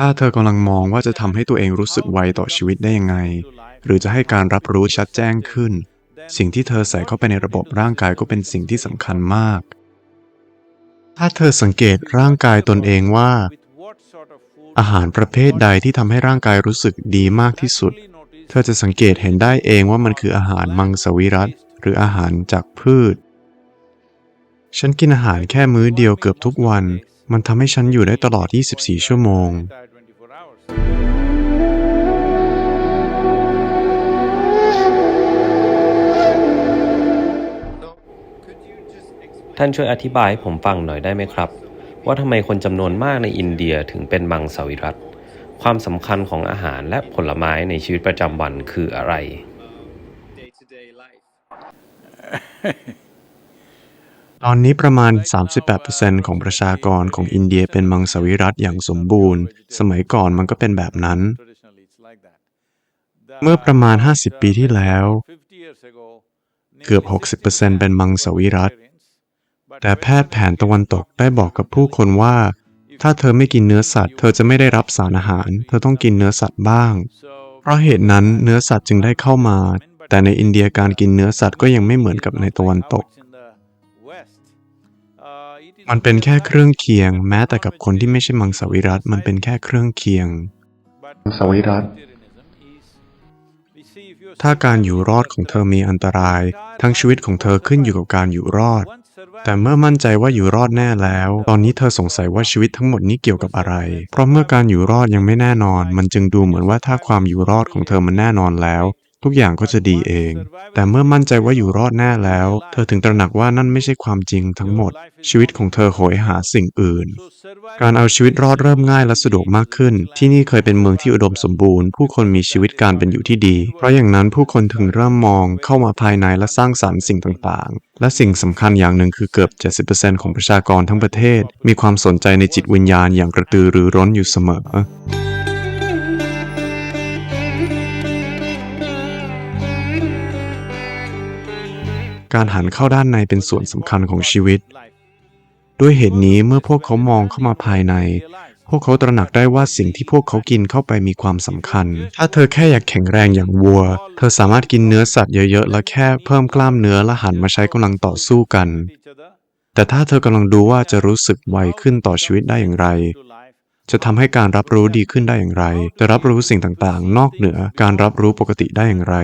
ถ้าเธอกำลังมองว่าจะทำให้ตัวเองรู้สึกไวต่อชีวิตได้ยังไง หรือจะให้การรับรู้ชัดแจ้งขึ้น สิ่งที่เธอใส่เข้าไปในระบบร่างกายก็เป็นสิ่งที่สำคัญมาก ถ้าเธอสังเกตร่างกายตนเองว่า อาหารประเภทใดที่ทำให้ร่างกายรู้สึกดีมากที่สุด เธอจะสังเกตเห็นได้เองว่ามันคืออาหารมังสวิรัตหรืออาหารจากพืช ฉันกินอาหารแค่มื้อเดียวเกือบทุกวัน มันทำให้ฉันอยู่ได้ตลอด 24 ชั่วโมง ท่านช่วยอธิบายให้ผมฟังหน่อยได้ไหมครับ ว่าทำไมคนจำนวนมากในอินเดียถึงเป็นมังสวิรัตความสำคัญของอาหารและผลไม้ในชีวิตประจำวันคืออะไร ตอนนี้ประมาณ 38%ของประชากรของอินเดียเป็นมังสวิรัตอย่างสมบูรณ์ สมัยก่อนมันก็เป็นแบบนั้น เมื่อประมาณ 50 ปีที่แล้ว เกือบ 60%เป็นมังสวิรัต แต่แพทย์แผนตะวันตกได้บอกกับผู้คนว่า ถ้าเธอไม่กินเนื้อสัตว์ เธอจะไม่ได้รับสารอาหาร เธอต้องกินเนื้อสัตว์บ้าง เพราะเหตุนั้นเนื้อสัตว์จึงได้เข้ามา แต่ในอินเดียการกินเนื้อสัตว์ก็ยังไม่เหมือนกับในตะวันตก มันเป็นแค่เครื่องเคียง แม้แต่กับคนที่ไม่ใช่มังสวิรัตมันเป็นแค่เครื่องเคียง มังสวิรัติถ้าการอยู่รอดของเธอมีอันตราย ทั้งชีวิตของเธอขึ้นอยู่กับการอยู่รอด แต่เมื่อมั่นใจว่าอยู่รอดแน่แล้ว ตอนนี้เธอสงสัยว่าชีวิตทั้งหมดนี้เกี่ยวกับอะไร เพราะเมื่อการอยู่รอดยังไม่แน่นอน มันจึงดูเหมือนว่าถ้าความอยู่รอดของเธอมันแน่นอนแล้ว ทุกอย่างก็จะดีเอง แต่เมื่อมั่นใจว่าอยู่รอดแน่แล้ว เธอถึงตระหนักว่านั่นไม่ใช่ความจริงทั้งหมด ชีวิตของเธอโหยหาสิ่งอื่น การเอาชีวิตรอดเริ่มง่ายและสะดวกมากขึ้น ที่นี่เคยเป็นเมืองที่อุดมสมบูรณ์ ผู้คนมีชีวิตการเป็นอยู่ที่ดี เพราะอย่างนั้นผู้คนถึงเริ่มมองเข้ามาภายในและสร้างสรรค์สิ่งต่างๆ และสิ่งสำคัญอย่างหนึ่งคือเกือบ 70%ของประชากรทั้งประเทศ มีความสนใจในจิตวิญญาณอย่างกระตือรือร้นอยู่เสมอ การหันเข้าด้านในเป็นส่วนสำคัญของชีวิต ด้วยเหตุนี้เมื่อพวกเขามองเข้ามาภายใน พวกเขาตระหนักได้ว่าสิ่งที่พวกเขากินเข้าไปมีความสำคัญ ถ้าเธอแค่อยากแข็งแรงอย่างวัว เธอสามารถกินเนื้อสัตว์เยอะๆ และแค่เพิ่มกล้ามเนื้อและหันมาใช้กำลังต่อสู้กัน แต่ถ้าเธอกำลังดูว่าจะรู้สึกไวขึ้นต่อชีวิตได้อย่างไรจะทำให้การรับรู้ดีขึ้นได้อย่างไร จะรับรู้สิ่งต่างๆ นอกเหนือการรับรู้ปกติได้อย่างไร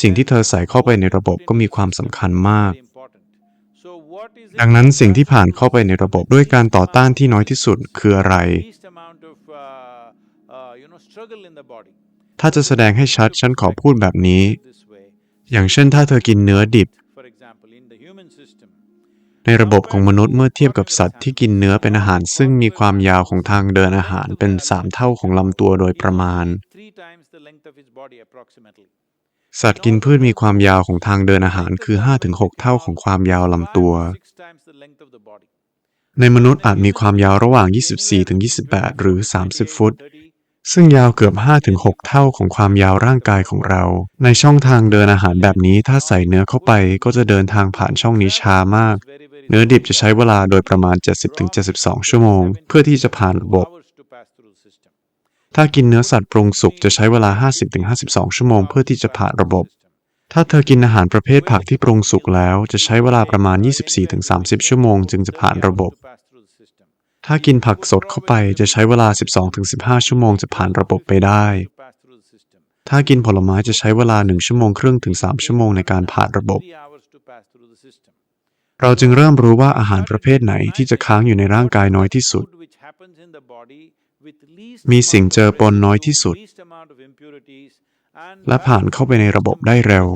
สิ่งที่เธอใส่เข้าไปในระบบก็มีความสำคัญมาก ดังนั้นสิ่งที่ผ่านเข้าไปในระบบด้วยการต่อต้านที่น้อยที่สุดคืออะไร ถ้าจะแสดงให้ชัดฉันขอพูดแบบนี้ อย่างเช่นถ้าเธอกินเนื้อดิบ ในระบบของมนุษย์เมื่อเทียบกับสัตว์ที่กินเนื้อเป็นอาหาร ซึ่งมีความยาวของทางเดินอาหารเป็น 3 เท่าของลำตัวโดยประมาณ สัตว์กินพืชมีความยาวของทางเดินอาหารคือ 5-6 เท่าของความยาวลำตัว ในมนุษย์อาจมีความยาวระหว่าง 24-28 หรือ 30 ฟุต ซึ่งยาวเกือบ 5-6 เท่าของความยาวร่างกายของเรา ในช่องทางเดินอาหารแบบนี้ถ้าใส่เนื้อเข้าไปก็จะเดินทางผ่านช่องนี้ช้ามาก เนื้อดิบจะใช้เวลาโดยประมาณ 70-72 ชั่วโมง เพื่อที่จะผ่านระบบ ถ้ากินเนื้อสัตว์ปรุงสุกจะใช้เวลา 50-52 ชั่วโมงเพื่อที่จะผ่านระบบ ถ้าเธอกินอาหารประเภทผักที่ปรุงสุกแล้ว จะใช้เวลาประมาณ 24-30 ชั่วโมงจึงจะผ่านระบบ ถ้ากินผักสดเข้าไปจะใช้เวลา 12-15 ชั่วโมงจะผ่านระบบไปได้ ถ้ากินผลไม้จะใช้เวลา 1 ชั่วโมงครึ่งถึง 3 ชั่วโมงในการผ่านระบบเราจึงเริ่มรู้ว่าอาหารประเภทไหนที่จะค้างอยู่ในร่างกายน้อยที่สุด มีสิ่งเจอปนน้อยที่สุด และผ่านเข้าไปในระบบได้เร็ว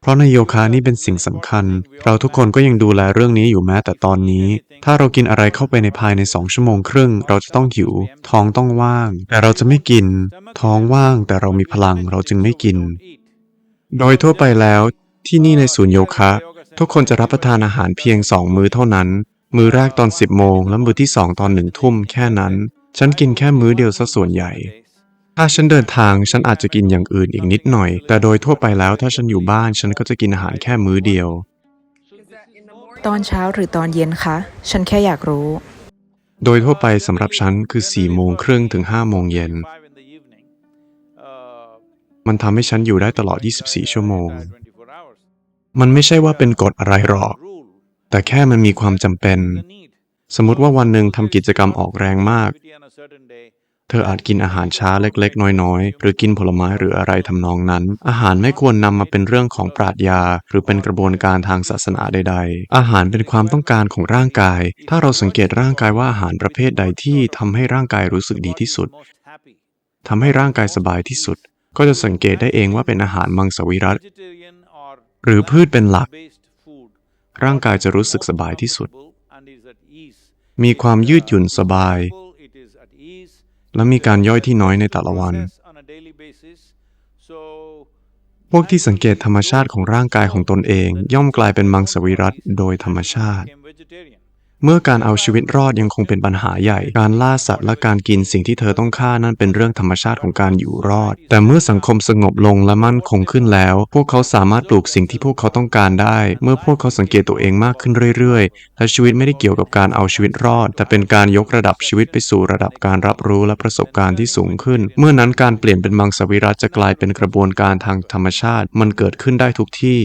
เพราะในโยคะนี่เป็นสิ่งสำคัญ เราทุกคนก็ยังดูแลเรื่องนี้อยู่แม้แต่ตอนนี้ ถ้าเรากินอะไรเข้าไปในภายในสองชั่วโมงครึ่ง เราจะต้องหิว ท้องต้องว่าง แต่เราจะไม่กิน ท้องว่าง แต่เรามีพลัง เราจึงไม่กิน โดยทั่วไปแล้ว ที่นี่ในศูนย์โยคะ ทุกคนจะรับประทานอาหารเพียงสองมื้อเท่านั้น มื้อแรกตอน10โมงและมื้อที่สองตอนหนึ่งทุ่มแค่นั้น ฉันกินแค่มื้อเดียวซะส่วนใหญ่ ถ้าฉันเดินทางฉันอาจจะกินอย่างอื่นอีกนิดหน่อย แต่โดยทั่วไปแล้วถ้าฉันอยู่บ้านฉันก็จะกินอาหารแค่มื้อเดียว ตอนเช้าหรือตอนเย็นคะ ฉันแค่อยากรู้ โดยทั่วไปสำหรับฉันคือ4โมงครึ่งถึง5โมงเย็น มันทำให้ฉันอยู่ได้ตลอด 24 ชั่วโมง มันไม่ใช่ว่าเป็นกฎอะไรหรอก แต่แค่มันมีความจำเป็น สมมติว่าวันหนึ่งทำกิจกรรมออกแรงมาก เธออาจกินอาหารช้าเล็ก ๆ น้อย ๆ หรือกินผลไม้หรืออะไรทำนองนั้น อาหารไม่ควรนำมาเป็นเรื่องของปราชญา หรือเป็นกระบวนการทางศาสนาใด ๆ อาหารเป็นความต้องการของร่างกาย ถ้าเราสังเกตร่างกายว่าอาหารประเภทใดที่ทำให้ร่างกายรู้สึกดีที่สุดทำให้ร่างกายสบายที่สุด ก็จะสังเกตได้เองว่าเป็นอาหารมังสวิรัตหรือพืชเป็นหลัก ร่างกายจะรู้สึกสบายที่สุด มีความยืดหยุ่นสบาย และมีการย่อยที่น้อยในแต่ละวัน พวกที่สังเกตธรรมชาติของร่างกายของตนเอง ย่อมกลายเป็นมังสวิรัตโดยธรรมชาติ เมื่อการเอาชีวิตรอดยังคงเป็นปัญหาใหญ่ การล่าสัตว์และการกินสิ่งที่เธอต้องฆ่านั่นเป็นเรื่องธรรมชาติของการอยู่รอด แต่เมื่อสังคมสงบลงและมั่นคงขึ้นแล้ว พวกเขาสามารถปลูกสิ่งที่พวกเขาต้องการได้ เมื่อพวกเขาสังเกตตัวเองมากขึ้นเรื่อยๆ และชีวิตไม่ได้เกี่ยวกับการเอาชีวิตรอด แต่เป็นการยกระดับชีวิตไปสู่ระดับการรับรู้และประสบการณ์ที่สูงขึ้น เมื่อนั้นการเปลี่ยนเป็นมังสวิรัตจะกลายเป็นกระบวนการทางธรรมชาติ มันเกิดขึ้นได้ทุกที่